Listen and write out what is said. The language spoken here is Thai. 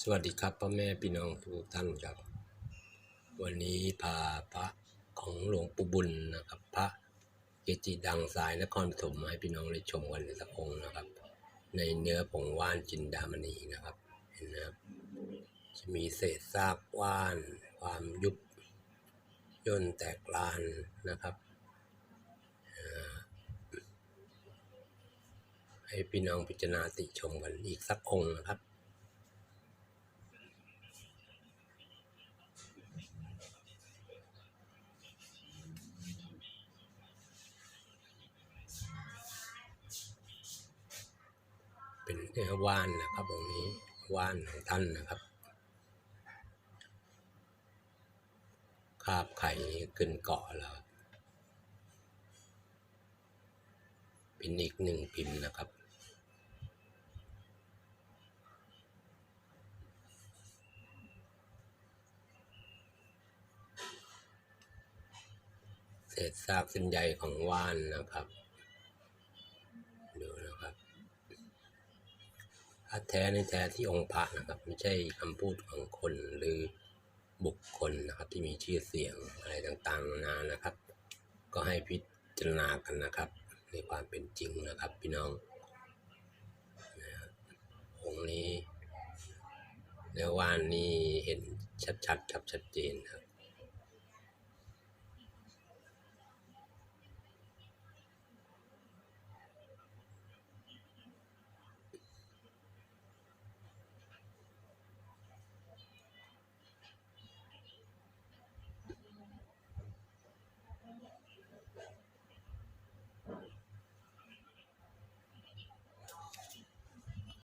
สวัสดีครับพ่อแม่พี่น้องทุกท่านครับ วันนี้พาพระของหลวงปู่บุญนะครับ พระเกจิดังสายนครปฐมมาให้พี่น้องได้ชมกันสักองค์นะครับ ในเนื้อผงว่านจินดามณีนะครับ เห็นนะครับ จะมีเศษซากว่าน ความยุบย่นแตกลานนะครับให้พี่น้องพิจารณาติชมกันอีกสักองค์นะครับ เป็นเนื้อว่านนะครับตรงนี้ว่านของท่านนะครับคาบไข่ขึ้นเกาะแล้วเป็นอีกหนึ่งพิมพ์นะครับเศษซากเส้นใยของว่านนะครับ ระแท้ในแท้ที่องค์พระนะครับ ไม่ใช่คำพูดของคนหรือบุคคลนะครับ ที่มีชื่อเสียงอะไรต่างๆนานานะครับ ก็ให้พิจารณากันนะครับ ในความเป็นจริงนะครับ พี่น้องนะองค์นี้เนื้อว่านนี่เห็นชัดๆครับชัดเจนครับ